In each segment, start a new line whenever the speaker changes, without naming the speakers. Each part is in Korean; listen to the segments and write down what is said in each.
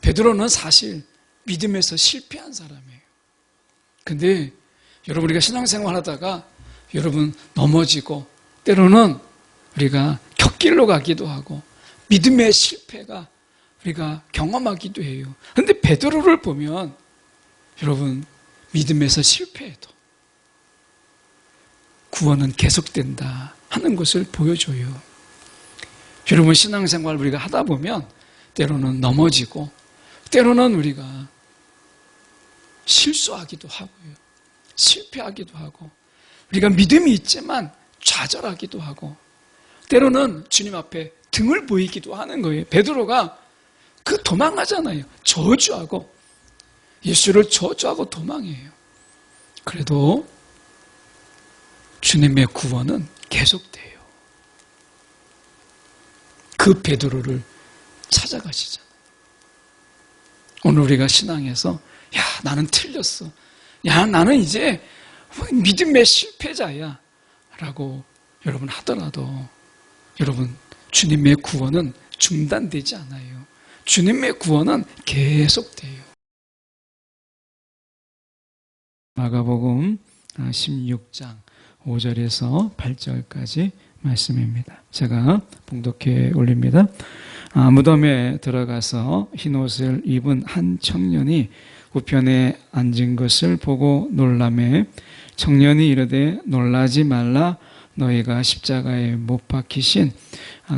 베드로는 사실 믿음에서 실패한 사람이에요. 근데 여러분 우리가 신앙생활 하다가 여러분 넘어지고 때로는 우리가 격길로 가기도 하고 믿음의 실패가 우리가 경험하기도 해요. 근데 베드로를 보면 여러분 믿음에서 실패해도 구원은 계속된다 하는 것을 보여줘요. 여러분 신앙생활 우리가 하다 보면 때로는 넘어지고 때로는 우리가 실수하기도 하고요. 실패하기도 하고 우리가 믿음이 있지만 좌절하기도 하고 때로는 주님 앞에 등을 보이기도 하는 거예요. 베드로가 그 도망하잖아요. 저주하고 예수를 저주하고 도망해요. 그래도 주님의 구원은 계속돼요. 그 베드로를 찾아가시잖아요. 오늘 우리가 신앙에서 야 나는 틀렸어. 야 나는 이제 믿음의 실패자야. 라고 여러분 하더라도 여러분 주님의 구원은 중단되지 않아요. 주님의 구원은 계속돼요. 마가복음 16장 5절에서 8절까지 말씀입니다. 제가 봉독해 올립니다. 아, 무덤에 들어가서 흰 옷을 입은 한 청년이 우편에 앉은 것을 보고 놀라매 청년이 이르되 놀라지 말라. 너희가 십자가에 못 박히신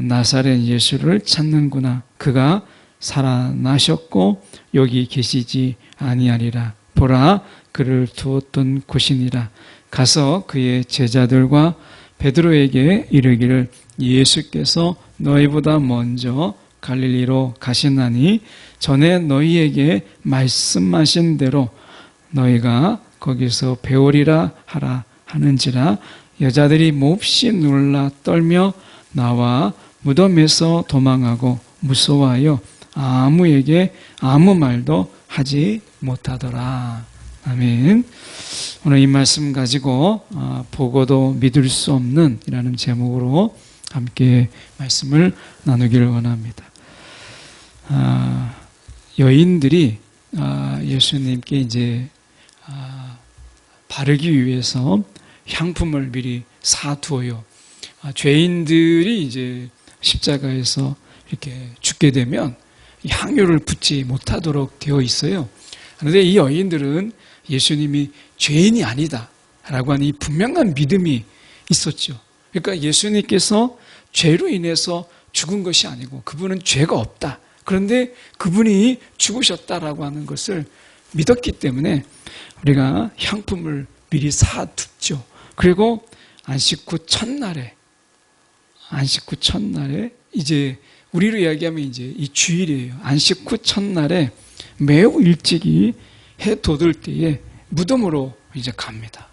나사렛 예수를 찾는구나. 그가 살아나셨고 여기 계시지 아니하리라. 보라 그를 두었던 곳이니라. 가서 그의 제자들과 베드로에게 이르기를 예수께서 너희보다 먼저 갈릴리로 가시나니 전에 너희에게 말씀하신 대로 너희가 거기서 배우리라 하라 하는지라 여자들이 몹시 놀라 떨며 나와 무덤에서 도망하고 무서워하여 아무에게 아무 말도 하지 못하더라. 아멘. 오늘 이 말씀 가지고 아, 보고도 믿을 수 없는 이라는 제목으로 함께 말씀을 나누기를 원합니다. 아, 여인들이 아, 예수님께 이제 바르기 위해서 향품을 미리 사두어요. 죄인들이 이제 십자가에서 이렇게 죽게 되면 향유를 붓지 못하도록 되어 있어요. 그런데 이 여인들은 예수님이 죄인이 아니다. 라고 하는 이 분명한 믿음이 있었죠. 그러니까 예수님께서 죄로 인해서 죽은 것이 아니고 그분은 죄가 없다. 그런데 그분이 죽으셨다라고 하는 것을 믿었기 때문에 우리가 향품을 미리 사두죠. 그리고 안식 후 첫날에 안식 후 첫날에 이제 우리로 이야기하면 이제 이 주일이에요. 안식 후 첫날에 매우 일찍이 해 돋을 때에 무덤으로 이제 갑니다.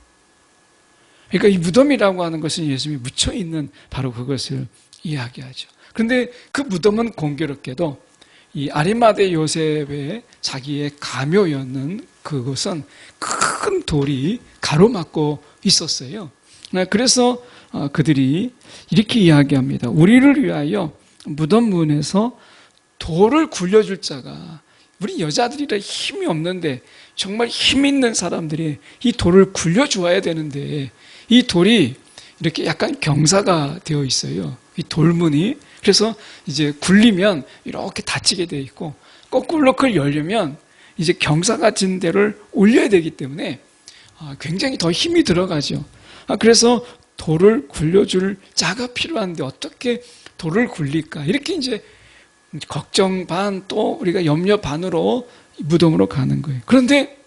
그러니까 이 무덤이라고 하는 것은 예수님이 묻혀 있는 바로 그것을 이야기하죠. 그런데 그 무덤은 공교롭게도 이 아리마대 요셉의 자기의 가묘였는 그것은 큰 돌이 가로막고 있었어요. 네, 그래서 어, 그들이 이렇게 이야기합니다. 우리를 위하여 무덤 문에서 돌을 굴려줄 자가 우리 여자들이라 힘이 없는데 정말 힘 있는 사람들이 이 돌을 굴려 주어야 되는데 이 돌이 이렇게 약간 경사가 되어 있어요. 이 돌문이. 그래서 이제 굴리면 이렇게 닫히게 되어 있고 거꾸로 그걸 열려면 이제 경사 같은 데를 올려야 되기 때문에 아, 굉장히 더 힘이 들어가죠. 아, 그래서 돌을 굴려줄 자가 필요한데 어떻게 돌을 굴릴까? 이렇게 이제 걱정 반 또 우리가 염려 반으로 무덤으로 가는 거예요. 그런데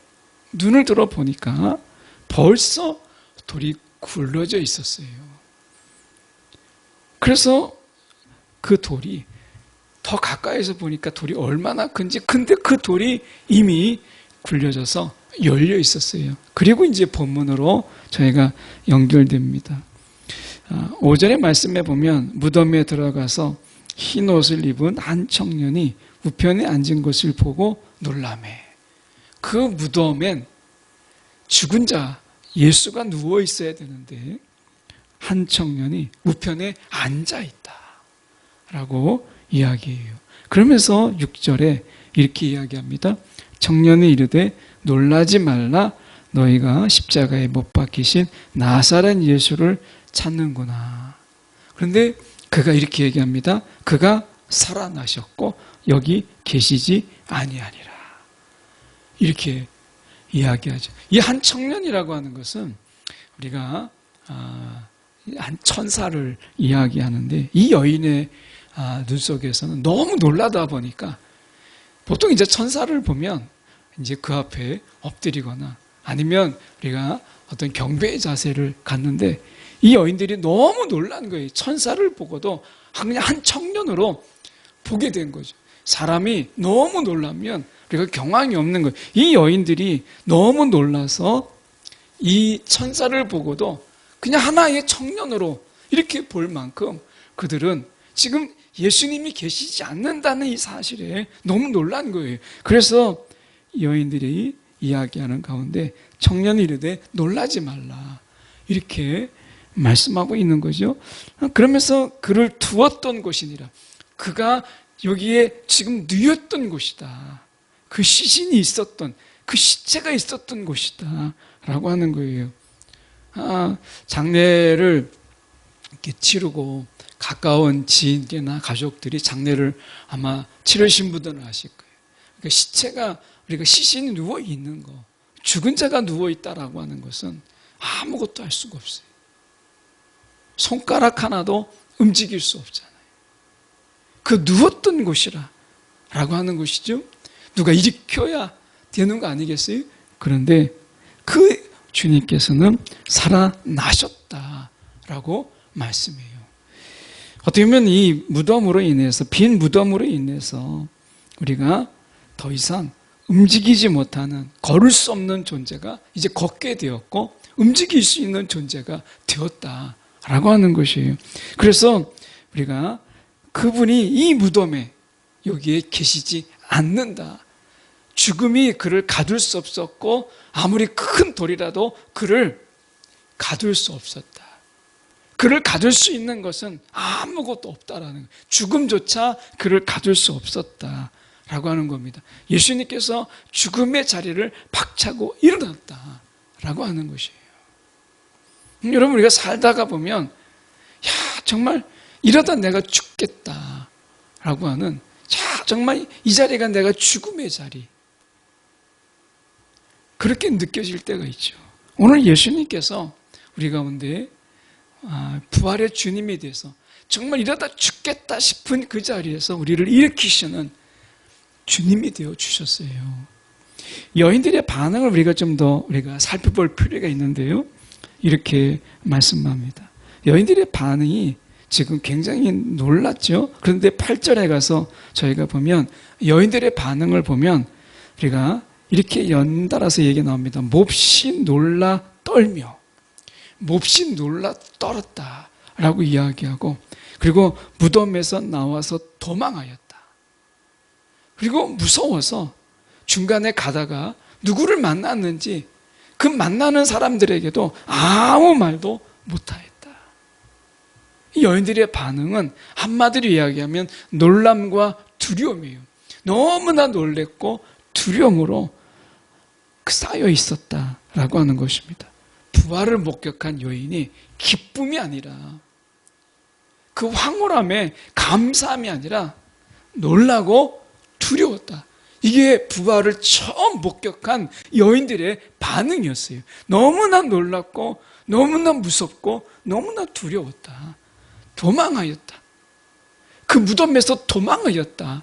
눈을 들어 보니까 벌써 돌이 굴러져 있었어요. 그래서 그 돌이 더 가까이서 보니까 돌이 얼마나 큰지 근데 그 돌이 이미 굴려져서 열려 있었어요. 그리고 이제 본문으로 저희가 연결됩니다. 5절의 아, 말씀에 보면 무덤에 들어가서 흰 옷을 입은 한 청년이 우편에 앉은 것을 보고 놀라매. 그 무덤엔 죽은 자 예수가 누워 있어야 되는데 한 청년이 우편에 앉아 있다. 라고 이야기해요. 그러면서 6절에 이렇게 이야기합니다. 청년이 이르되 놀라지 말라 너희가 십자가에 못 박히신 나사렛 예수를 찾는구나. 그런데 그가 이렇게 얘기합니다. 그가 살아나셨고 여기 계시지 아니하니라. 이렇게 이야기하죠. 이 한 청년이라고 하는 것은 우리가 아, 한 천사를 이야기하는데 이 여인의 아, 눈 속에서는 너무 놀라다 보니까 보통 이제 천사를 보면 이제 그 앞에 엎드리거나 아니면 우리가 어떤 경배의 자세를 갖는데 이 여인들이 너무 놀란 거예요. 천사를 보고도 그냥 한 청년으로 보게 된 거죠. 사람이 너무 놀라면 우리가 경황이 없는 거예요. 이 여인들이 너무 놀라서 이 천사를 보고도 그냥 하나의 청년으로 이렇게 볼 만큼 그들은 지금 예수님이 계시지 않는다는 이 사실에 너무 놀란 거예요. 그래서 여인들이 이야기하는 가운데 청년이 이르되 놀라지 말라. 이렇게 말씀하고 있는 거죠. 그러면서 그를 두었던 곳이니라. 그가 여기에 지금 누였던 곳이다. 그 시신이 있었던, 그 시체가 있었던 곳이다. 라고 하는 거예요. 아, 장례를 이렇게 치르고 가까운 지인이나 가족들이 장례를 아마 치르신 분들은 아실 거예요. 그러니까 시체가 우리가 시신이 누워 있는 거, 죽은 자가 누워 있다라고 하는 것은 아무것도 할 수가 없어요. 손가락 하나도 움직일 수 없잖아요. 그 누웠던 곳이라 라고 하는 것이죠. 누가 일으켜야 되는 거 아니겠어요? 그런데 그 주님께서는 살아나셨다 라고 말씀해요. 어떻게 보면 이 무덤으로 인해서, 빈 무덤으로 인해서 우리가 더 이상 움직이지 못하는, 걸을 수 없는 존재가 이제 걷게 되었고, 움직일 수 있는 존재가 되었다 라고 하는 것이에요. 그래서 우리가 그분이 이 무덤에 여기에 계시지 않는다. 죽음이 그를 가둘 수 없었고 아무리 큰 돌이라도 그를 가둘 수 없었다. 그를 가둘 수 있는 것은 아무것도 없다라는. 죽음조차 그를 가둘 수 없었다 라고 하는 겁니다. 예수님께서 죽음의 자리를 박차고 일어났다 라고 하는 것이에요. 음, 여러분 우리가 살다가 보면 야 정말 이러다 내가 죽겠다 라고 하는 야 정말 이 자리가 내가 죽음의 자리 그렇게 느껴질 때가 있죠. 오늘 예수님께서 우리 가운데 아, 부활의 주님이 돼서 정말 이러다 죽겠다 싶은 그 자리에서 우리를 일으키시는 주님이 되어 주셨어요. 여인들의 반응을 우리가 좀 더 우리가 살펴볼 필요가 있는데요. 이렇게 말씀합니다. 여인들의 반응이 지금 굉장히 놀랐죠. 그런데 8절에 가서 저희가 보면 여인들의 반응을 보면 우리가 이렇게 연달아서 얘기 나옵니다. 몹시 놀라 떨며 몹시 놀라 떨었다 라고 이야기하고 그리고 무덤에서 나와서 도망하였다. 그리고 무서워서 중간에 가다가 누구를 만났는지 그 만나는 사람들에게도 아무 말도 못하였다. 여인들의 반응은 한마디로 이야기하면 놀람과 두려움이에요. 너무나 놀랬고 두려움으로 쌓여 있었다라고 하는 것입니다. 부활을 목격한 여인이 기쁨이 아니라 그 황홀함에 감사함이 아니라 놀라고 두려웠다. 이게 부활을 처음 목격한 여인들의 반응이었어요. 너무나 놀랐고, 너무나 무섭고, 너무나 두려웠다. 도망하였다. 그 무덤에서 도망하였다.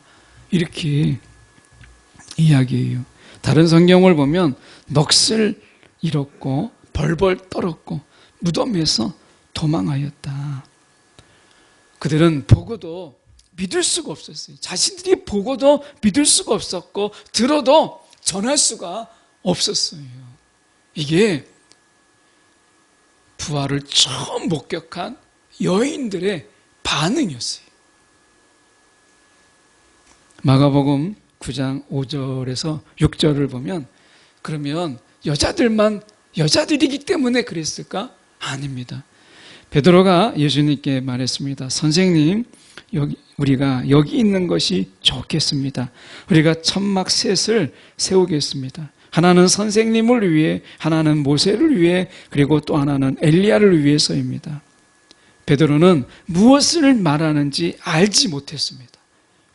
이렇게 이야기해요. 다른 성경을 보면 넋을 잃었고 벌벌 떨었고 무덤에서 도망하였다. 그들은 보고도 믿을 수가 없었어요. 자신들이 보고도 믿을 수가 없었고 들어도 전할 수가 없었어요. 이게 부활을 처음 목격한 여인들의 반응이었어요. 마가복음 9장 5절에서 6절을 보면 그러면 여자들만 여자들이기 때문에 그랬을까? 아닙니다. 베드로가 예수님께 말했습니다. 선생님, 여기, 우리가 여기 있는 것이 좋겠습니다. 우리가 천막 셋을 세우겠습니다. 하나는 선생님을 위해, 하나는 모세를 위해, 그리고 또 하나는 엘리야를 위해서입니다. 베드로는 무엇을 말하는지 알지 못했습니다.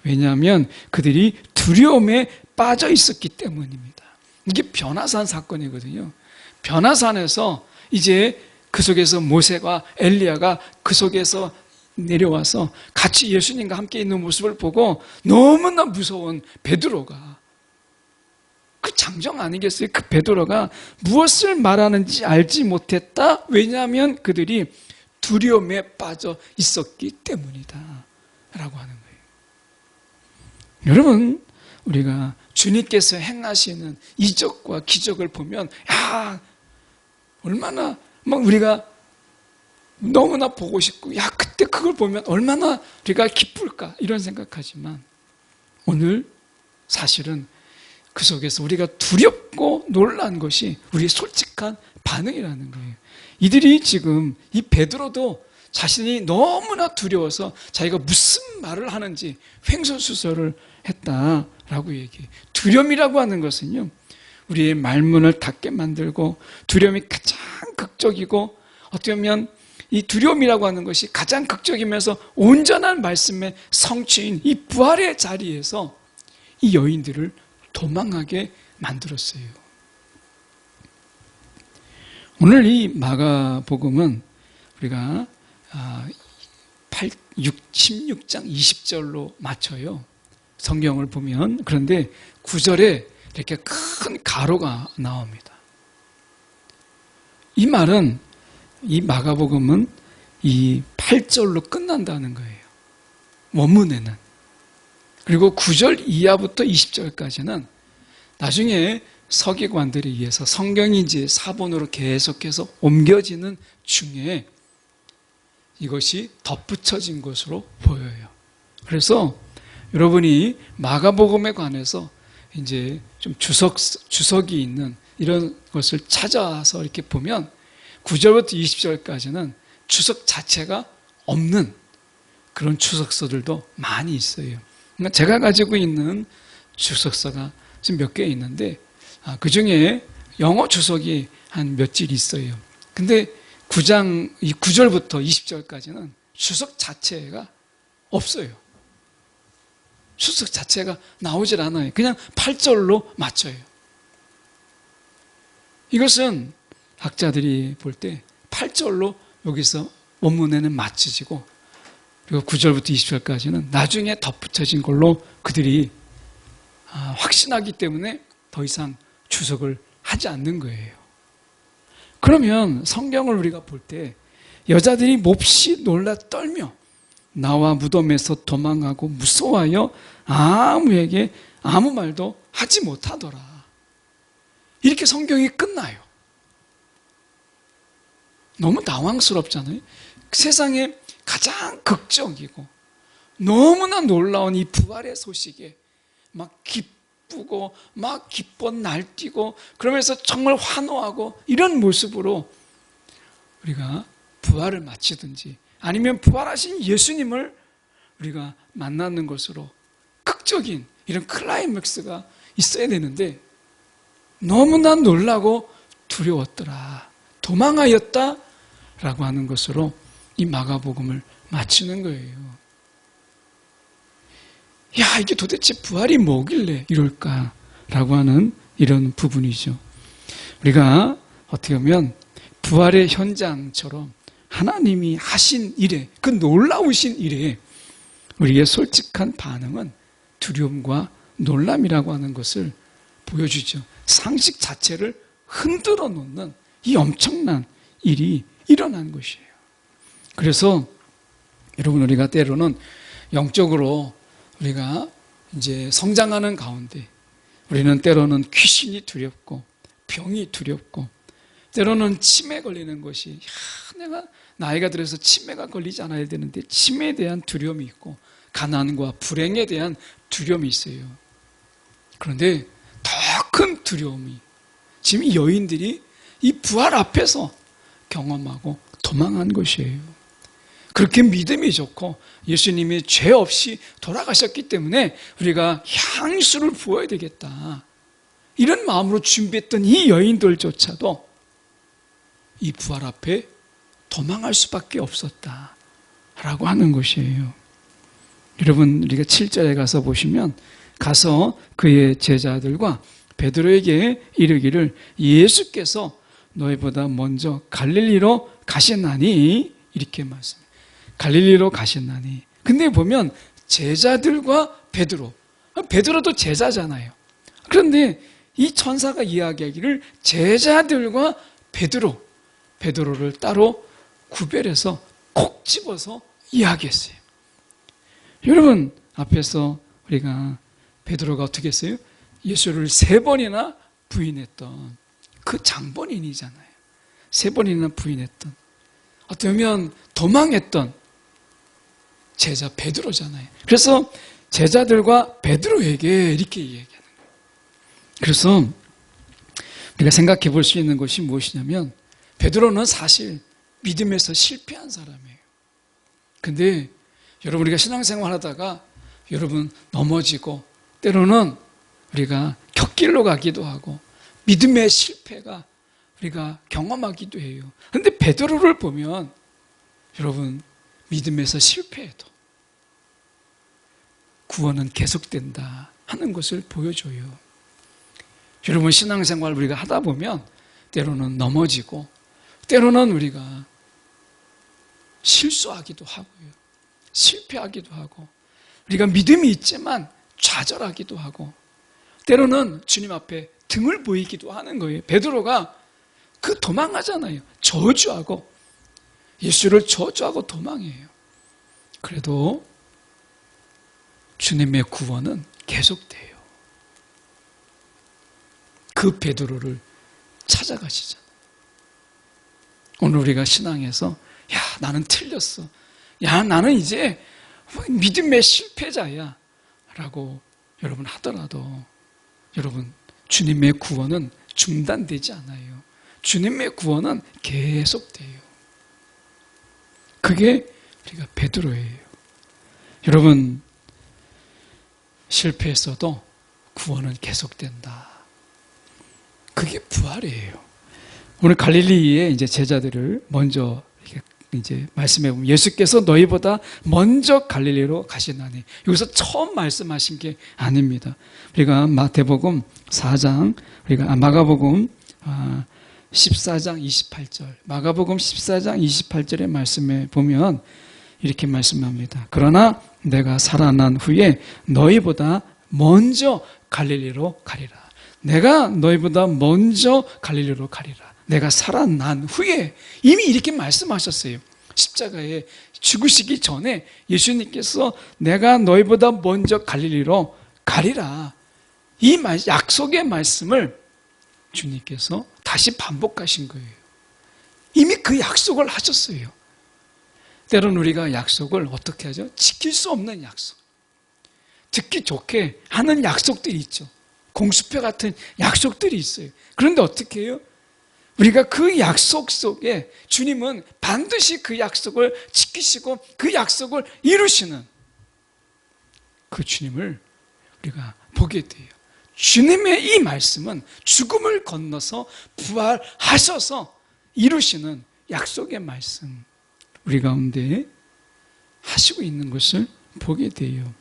왜냐하면 그들이 두려움에 빠져 있었기 때문입니다. 이게 변화산 사건이거든요. 변화산에서 이제 그 속에서 모세가 엘리야가 그 속에서 내려와서 같이 예수님과 함께 있는 모습을 보고 너무나 무서운 베드로가 그 장정 아니겠어요? 그 베드로가 무엇을 말하는지 알지 못했다. 왜냐하면 그들이 두려움에 빠져 있었기 때문이다. 라고 하는 거예요. 여러분, 우리가 주님께서 행하시는 이적과 기적을 보면, 야, 얼마나 막 우리가 너무나 보고 싶고, 야, 그때 그걸 보면 얼마나 우리가 기쁠까, 이런 생각하지만, 오늘 사실은 그 속에서 우리가 두렵고 놀란 것이 우리의 솔직한 반응이라는 거예요. 이들이 지금 이 베드로도 자신이 너무나 두려워서 자기가 무슨 말을 하는지 횡설수설을 했다라고 얘기해요. 두려움이라고 하는 것은요. 우리의 말문을 닫게 만들고 두려움이 가장 극적이고 어떻게 보면 이 두려움이라고 하는 것이 가장 극적이면서 온전한 말씀의 성취인 이 부활의 자리에서 이 여인들을 도망하게 만들었어요. 오늘 이 마가복음은 우리가 8, 6, 16장 20절로 맞춰요. 성경을 보면 그런데 9절에 이렇게 큰 가로가 나옵니다. 이 말은 이 마가복음은 이 8절로 끝난다는 거예요. 원문에는. 그리고 9절 이하부터 20절까지는 나중에 서기관들에 의해서 성경인지 사본으로 계속해서 옮겨지는 중에 이것이 덧붙여진 것으로 보여요. 그래서 여러분이 마가복음에 관해서 이제 좀 주석, 주석이 있는 이런 것을 찾아서 이렇게 보면 9절부터 20절까지는 주석 자체가 없는 그런 주석서들도 많이 있어요. 그러니까 제가 가지고 있는 주석서가 지금 몇 개 있는데 아, 그 중에 영어 주석이 한 몇질 있어요. 근데 9장, 9절부터 20절까지는 주석 자체가 없어요. 주석 자체가 나오질 않아요. 그냥 8절로 맞춰요. 이것은 학자들이 볼 때 8절로 여기서 원문에는 맞춰지고 그리고 9절부터 20절까지는 나중에 덧붙여진 걸로 그들이 아, 확신하기 때문에 더 이상 주석을 하지 않는 거예요. 그러면 성경을 우리가 볼 때 여자들이 몹시 놀라 떨며 나와 무덤에서 도망하고 무서워하여 아무에게 아무 말도 하지 못하더라. 이렇게 성경이 끝나요. 너무 당황스럽잖아요. 세상에 가장 극적이고 너무나 놀라운 이 부활의 소식에 막 기쁘고 막 기뻐 날뛰고 그러면서 정말 환호하고 이런 모습으로 우리가 부활을 마치든지 아니면 부활하신 예수님을 우리가 만나는 것으로 극적인 이런 클라이맥스가 있어야 되는데 너무나 놀라고 두려웠더라. 도망하였다. 라고 하는 것으로 이 마가복음을 마치는 거예요. 야, 이게 도대체 부활이 뭐길래 이럴까? 라고 하는 이런 부분이죠. 우리가 어떻게 보면 부활의 현장처럼 하나님이 하신 일에, 그 놀라우신 일에 우리의 솔직한 반응은 두려움과 놀람이라고 하는 것을 보여주죠. 상식 자체를 흔들어 놓는 이 엄청난 일이 일어난 것이에요. 그래서 여러분 우리가 때로는 영적으로 우리가 이제 성장하는 가운데 우리는 때로는 귀신이 두렵고 병이 두렵고 때로는 치매 걸리는 것이 야, 내가 나이가 들어서 치매가 걸리지 않아야 되는데 치매에 대한 두려움이 있고 가난과 불행에 대한 두려움이 있어요. 그런데 더 큰 두려움이 지금 이 여인들이 이 부활 앞에서 경험하고 도망한 것이에요. 그렇게 믿음이 좋고 예수님이 죄 없이 돌아가셨기 때문에 우리가 향수를 부어야 되겠다. 이런 마음으로 준비했던 이 여인들조차도 이 부활 앞에 도망할 수밖에 없었다. 라고 하는 것이에요. 여러분, 우리가 7절에 가서 보시면 가서 그의 제자들과 베드로에게 이르기를 예수께서 너희보다 먼저 갈릴리로 가셨나니 이렇게 말씀. 갈릴리로 가셨나니. 근데 보면 제자들과 베드로. 베드로도 제자잖아요. 그런데 이 천사가 이야기하기를 제자들과 베드로, 베드로를 따로 구별해서 콕 집어서 이야기했어요. 여러분 앞에서 우리가 베드로가 어떻게 했어요? 예수를 세 번이나 부인했던 그 장본인이잖아요. 세 번이나 부인했던 어쩌면 도망했던 제자 베드로잖아요. 그래서 제자들과 베드로에게 이렇게 얘기하는 거예요. 그래서 우리가 생각해 볼 수 있는 것이 무엇이냐면 베드로는 사실 믿음에서 실패한 사람이에요. 근데 여러분 우리가 신앙생활 하다가 여러분 넘어지고 때로는 우리가 격길로 가기도 하고 믿음의 실패가 우리가 경험하기도 해요. 근데 베드로를 보면 여러분 믿음에서 실패해도 구원은 계속된다 하는 것을 보여줘요. 여러분 신앙생활 우리가 하다 보면 때로는 넘어지고 때로는 우리가 실수하기도 하고요. 실패하기도 하고 우리가 믿음이 있지만 좌절하기도 하고 때로는 주님 앞에 등을 보이기도 하는 거예요. 베드로가 그 도망하잖아요. 저주하고 예수를 저주하고 도망해요. 그래도 주님의 구원은 계속돼요. 그 베드로를 찾아가시잖아요. 오늘 우리가 신앙에서 야 나는 틀렸어. 야 나는 이제 믿음의 실패자야. 라고 여러분 하더라도 여러분 주님의 구원은 중단되지 않아요. 주님의 구원은 계속돼요. 그게 우리가 베드로예요. 여러분 실패했어도 구원은 계속된다. 그게 부활이에요. 오늘 갈릴리에 이제 제자들을 먼저 이제 말씀해 보면 예수께서 너희보다 먼저 갈릴리로 가시나니 여기서 처음 말씀하신 게 아닙니다. 우리가 마태복음 4장 우리가 아, 마가복음 14장 아, 28절 마가복음 14장 28절의 말씀에 보면 이렇게 말씀합니다. 그러나 내가 살아난 후에 너희보다 먼저 갈릴리로 가리라. 내가 너희보다 먼저 갈릴리로 가리라. 내가 살아난 후에 이미 이렇게 말씀하셨어요. 십자가에 죽으시기 전에 예수님께서 내가 너희보다 먼저 갈릴리로 가리라. 이 약속의 말씀을 주님께서 다시 반복하신 거예요. 이미 그 약속을 하셨어요. 때로는 우리가 약속을 어떻게 하죠? 지킬 수 없는 약속. 듣기 좋게 하는 약속들이 있죠. 공수표 같은 약속들이 있어요. 그런데 어떻게 해요? 우리가 그 약속 속에 주님은 반드시 그 약속을 지키시고 그 약속을 이루시는 그 주님을 우리가 보게 돼요. 주님의 이 말씀은 죽음을 건너서 부활하셔서 이루시는 약속의 말씀 우리 가운데 하시고 있는 것을 보게 돼요.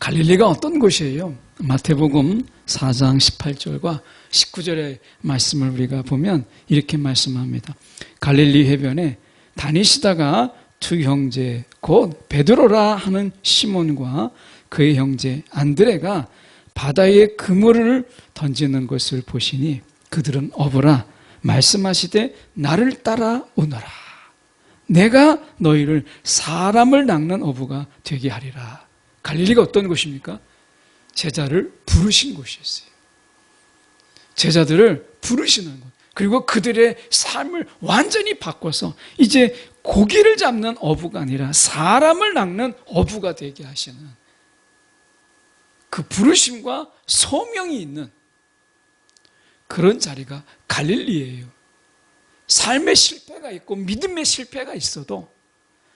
갈릴리가 어떤 곳이에요? 마태복음 4장 18절과 19절의 말씀을 우리가 보면 이렇게 말씀합니다. 갈릴리 해변에 다니시다가 두 형제 곧 베드로라 하는 시몬과 그의 형제 안드레가 바다에 그물을 던지는 것을 보시니 그들은 어부라 말씀하시되 나를 따라 오너라. 내가 너희를 사람을 낚는 어부가 되게 하리라. 갈릴리가 어떤 곳입니까? 제자를 부르신 곳이었어요. 제자들을 부르시는 것. 그리고 그들의 삶을 완전히 바꿔서 이제 고기를 잡는 어부가 아니라 사람을 낚는 어부가 되게 하시는 그 부르심과 소명이 있는 그런 자리가 갈릴리예요. 삶의 실패가 있고 믿음의 실패가 있어도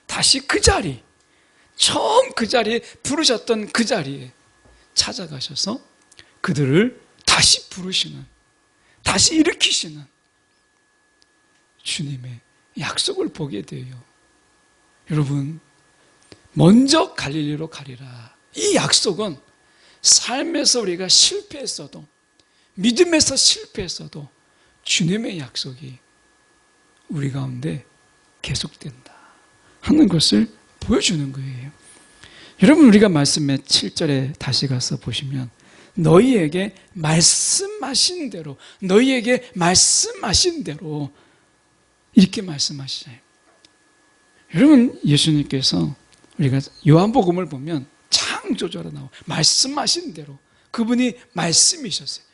다시 그 자리, 처음 그 자리에 부르셨던 그 자리에 찾아가셔서 그들을 다시 부르시는, 다시 일으키시는 주님의 약속을 보게 돼요. 여러분, 먼저 갈릴리로 가리라. 이 약속은 삶에서 우리가 실패했어도, 믿음에서 실패했어도 주님의 약속이 우리 가운데 계속된다. 하는 것을 보여주는 거예요. 여러분, 우리가 말씀의 7절에 다시 가서 보시면, 너희에게 말씀하신 대로, 너희에게 말씀하신 대로, 이렇게 말씀하시잖아요. 여러분, 예수님께서 우리가 요한복음을 보면 창조자로 나와 말씀하신 대로 그분이 말씀이셨어요.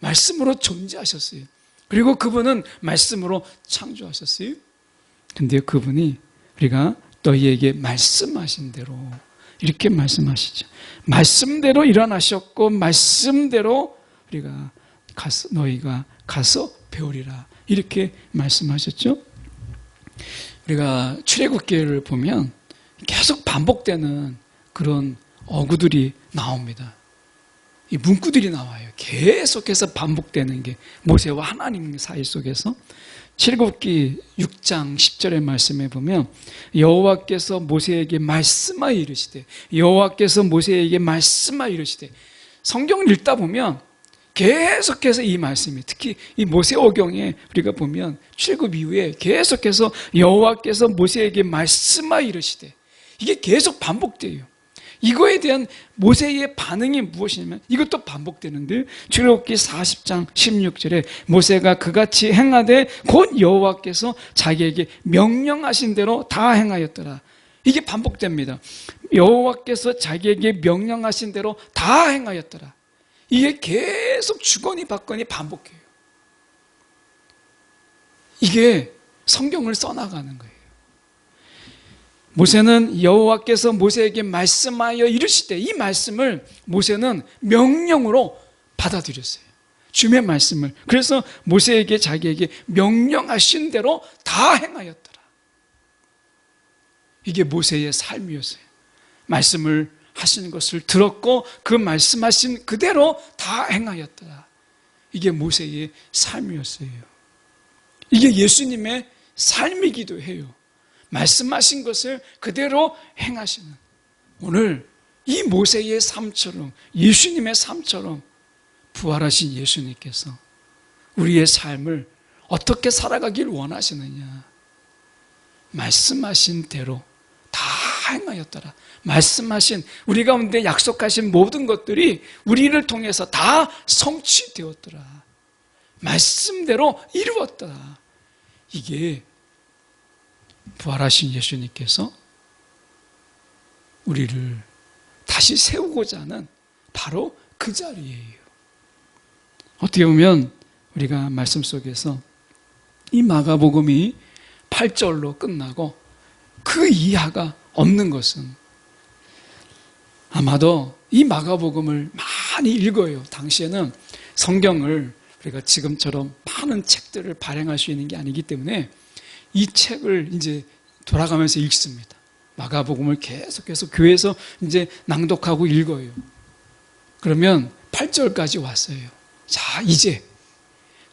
말씀으로 존재하셨어요. 그리고 그분은 말씀으로 창조하셨어요. 근데 그분이 우리가 너희에게 말씀하신 대로 이렇게 말씀하시죠. 말씀대로 일어나셨고 말씀대로 우리가 가서 너희가 가서 배우리라 이렇게 말씀하셨죠. 우리가 출애굽기를 보면 계속 반복되는 그런 어구들이 나옵니다. 이 문구들이 나와요. 계속해서 반복되는 게 모세와 하나님 사이 속에서 칠굽기 6장 10절의 말씀에 보면 여호와께서 모세에게 말씀하여 이르시되 여호와께서 모세에게 말씀하여 이르시되 성경을 읽다 보면 계속해서 이 말씀이 특히 이 모세오경에 우리가 보면 출굽 이후에 계속해서 여호와께서 모세에게 말씀하여 이르시되 이게 계속 반복돼요. 이거에 대한 모세의 반응이 무엇이냐면 이것도 반복되는데 출애굽기 40장 16절에 모세가 그같이 행하되 곧 여호와께서 자기에게 명령하신 대로 다 행하였더라. 이게 반복됩니다. 여호와께서 자기에게 명령하신 대로 다 행하였더라. 이게 계속 주거니 받거니 반복해요. 이게 성경을 써나가는 거예요. 모세는 여호와께서 모세에게 말씀하여 이르시되 이 말씀을 모세는 명령으로 받아들였어요. 주의 말씀을. 그래서 모세에게 자기에게 명령하신 대로 다 행하였더라. 이게 모세의 삶이었어요. 말씀을 하시는 것을 들었고 그 말씀하신 그대로 다 행하였더라. 이게 모세의 삶이었어요. 이게 예수님의 삶이기도 해요. 말씀하신 것을 그대로 행하시는. 오늘 이 모세의 삶처럼 예수님의 삶처럼 부활하신 예수님께서 우리의 삶을 어떻게 살아가길 원하시느냐? 말씀하신 대로 다 행하였더라. 말씀하신 우리 가운데 약속하신 모든 것들이 우리를 통해서 다 성취되었더라. 말씀대로 이루었더라. 이게 부활하신 예수님께서 우리를 다시 세우고자 하는 바로 그 자리예요. 어떻게 보면 우리가 말씀 속에서 이 마가복음이 8절로 끝나고 그 이하가 없는 것은 아마도 이 마가복음을 많이 읽어요. 당시에는 성경을 우리가 지금처럼 많은 책들을 발행할 수 있는 게 아니기 때문에 이 책을 이제 돌아가면서 읽습니다. 마가복음을 계속해서 교회에서 이제 낭독하고 읽어요. 그러면 8절까지 왔어요. 자, 이제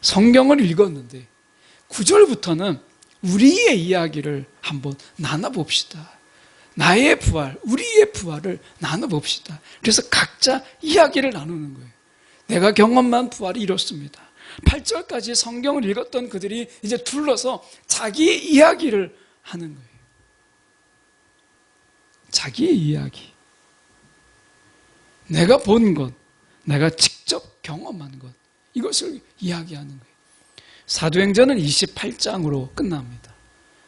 성경을 읽었는데 9절부터는 우리의 이야기를 한번 나눠봅시다. 나의 부활, 우리의 부활을 나눠봅시다. 그래서 각자 이야기를 나누는 거예요. 내가 경험한 부활이 이렇습니다. 8절까지 성경을 읽었던 그들이 이제 둘러서 자기의 이야기를 하는 거예요. 자기의 이야기. 내가 본 것, 내가 직접 경험한 것, 이것을 이야기하는 거예요. 사도행전은 28장으로 끝납니다.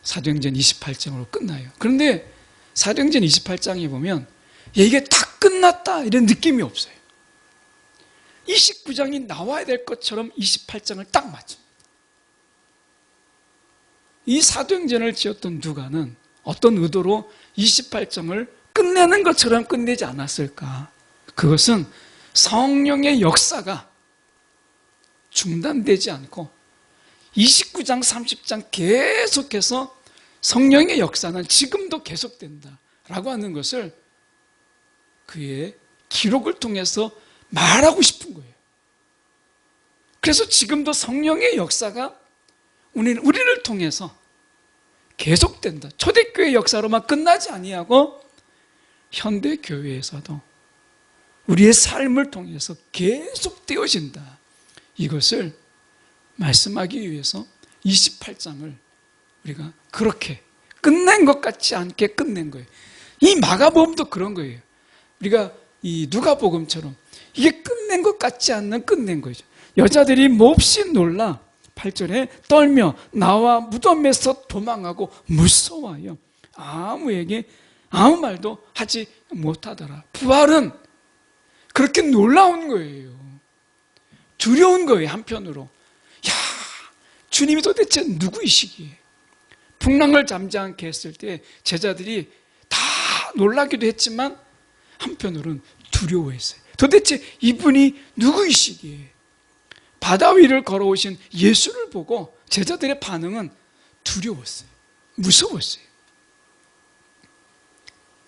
사도행전 28장으로 끝나요. 그런데 사도행전 28장에 보면 이게 다 끝났다 이런 느낌이 없어요. 29장이 나와야 될 것처럼 28장을 딱 맞춥니다. 이 사도행전을 지었던 누가는 어떤 의도로 28장을 끝내는 것처럼 끝내지 않았을까? 그것은 성령의 역사가 중단되지 않고 29장, 30장 계속해서 성령의 역사는 지금도 계속된다 라고 하는 것을 그의 기록을 통해서 말하고 싶은 거예요. 그래서 지금도 성령의 역사가 우리는 우리를 통해서 계속된다. 초대교회 역사로만 끝나지 아니하고 현대 교회에서도 우리의 삶을 통해서 계속 되어진다. 이것을 말씀하기 위해서 28장을 우리가 그렇게 끝낸 것 같지 않게 끝낸 거예요. 이 마가복음도 그런 거예요. 우리가 이 누가복음처럼 이게 끝낸 것 같지 않는 끝낸 거죠. 여자들이 몹시 놀라 8절에 떨며 나와 무덤에서 도망하고 무서워요. 아무에게 아무 말도 하지 못하더라. 부활은 그렇게 놀라운 거예요. 두려운 거예요, 한편으로. 야, 주님이 도대체 누구이시기에? 풍랑을 않게 했을 때 제자들이 다 놀라기도 했지만 한편으로는 두려워했어요. 도대체 이분이 누구이시기에? 바다 위를 걸어오신 예수를 보고 제자들의 반응은 두려웠어요. 무서웠어요.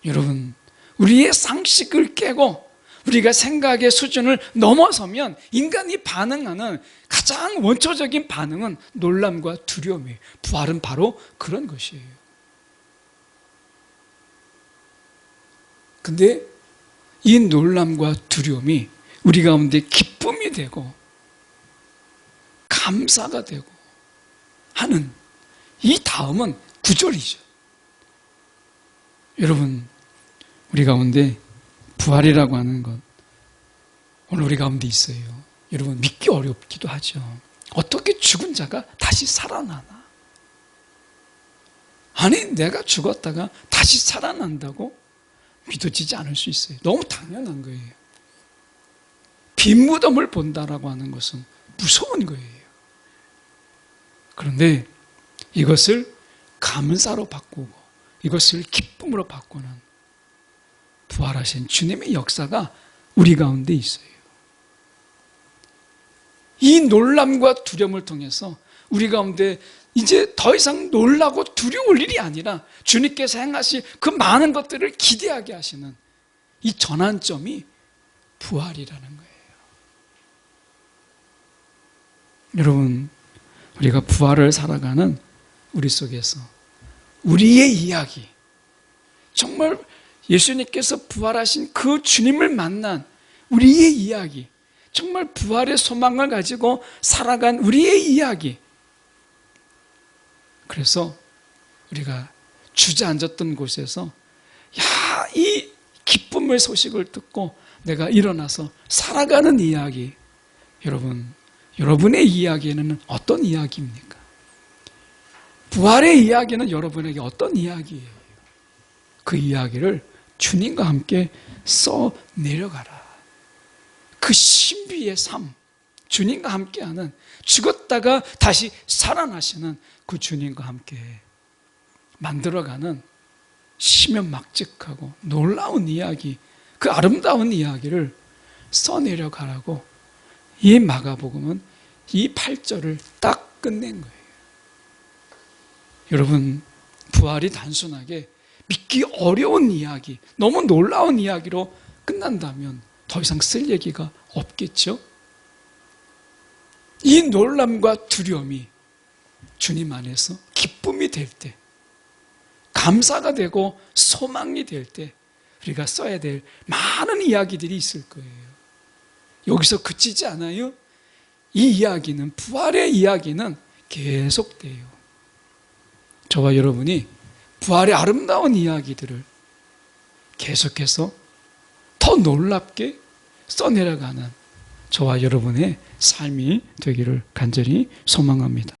여러분, 우리의 상식을 깨고 우리가 생각의 수준을 넘어서면 인간이 반응하는 가장 원초적인 반응은 놀람과 두려움이에요. 부활은 바로 그런 것이에요. 근데 이 놀람과 두려움이 우리 가운데 기쁨이 되고 감사가 되고 하는 이 다음은 구절이죠. 여러분, 우리 가운데 부활이라고 하는 것 오늘 우리 가운데 있어요. 여러분 믿기 어렵기도 하죠. 어떻게 죽은 자가 다시 살아나나? 아니 내가 죽었다가 다시 살아난다고 믿어지지 않을 수 있어요. 너무 당연한 거예요. 빈 무덤을 본다라고 하는 것은 무서운 거예요. 그런데 이것을 감사로 바꾸고 이것을 기쁨으로 바꾸는 부활하신 주님의 역사가 우리 가운데 있어요. 이 놀람과 두려움을 통해서 우리 가운데 이제 더 이상 놀라고 두려울 일이 아니라 주님께서 행하실 그 많은 것들을 기대하게 하시는 이 전환점이 부활이라는 거예요. 여러분, 우리가 부활을 살아가는 우리 속에서 우리의 이야기, 정말 예수님께서 부활하신 그 주님을 만난 우리의 이야기, 정말 부활의 소망을 가지고 살아간 우리의 이야기. 그래서 우리가 주저앉았던 곳에서 야, 이 기쁨의 소식을 듣고 내가 일어나서 살아가는 이야기. 여러분, 여러분의 이야기는 어떤 이야기입니까? 부활의 이야기는 여러분에게 어떤 이야기예요? 그 이야기를 주님과 함께 써 내려가라. 그 신비의 삶, 주님과 함께하는 죽었다가 다시 살아나시는 그 주님과 함께 만들어가는 심연막직하고 놀라운 이야기, 그 아름다운 이야기를 써내려 가라고 이 마가복음은 이 8절을 딱 끝낸 거예요. 여러분, 부활이 단순하게 믿기 어려운 이야기, 너무 놀라운 이야기로 끝난다면 더 이상 쓸 얘기가 없겠죠? 이 놀람과 두려움이 주님 안에서 기쁨이 될 때, 감사가 되고 소망이 될 때, 우리가 써야 될 많은 이야기들이 있을 거예요. 여기서 그치지 않아요? 이 이야기는, 부활의 이야기는 계속돼요. 저와 여러분이 부활의 아름다운 이야기들을 계속해서 더 놀랍게 써내려가는 저와 여러분의 삶이 되기를 간절히 소망합니다.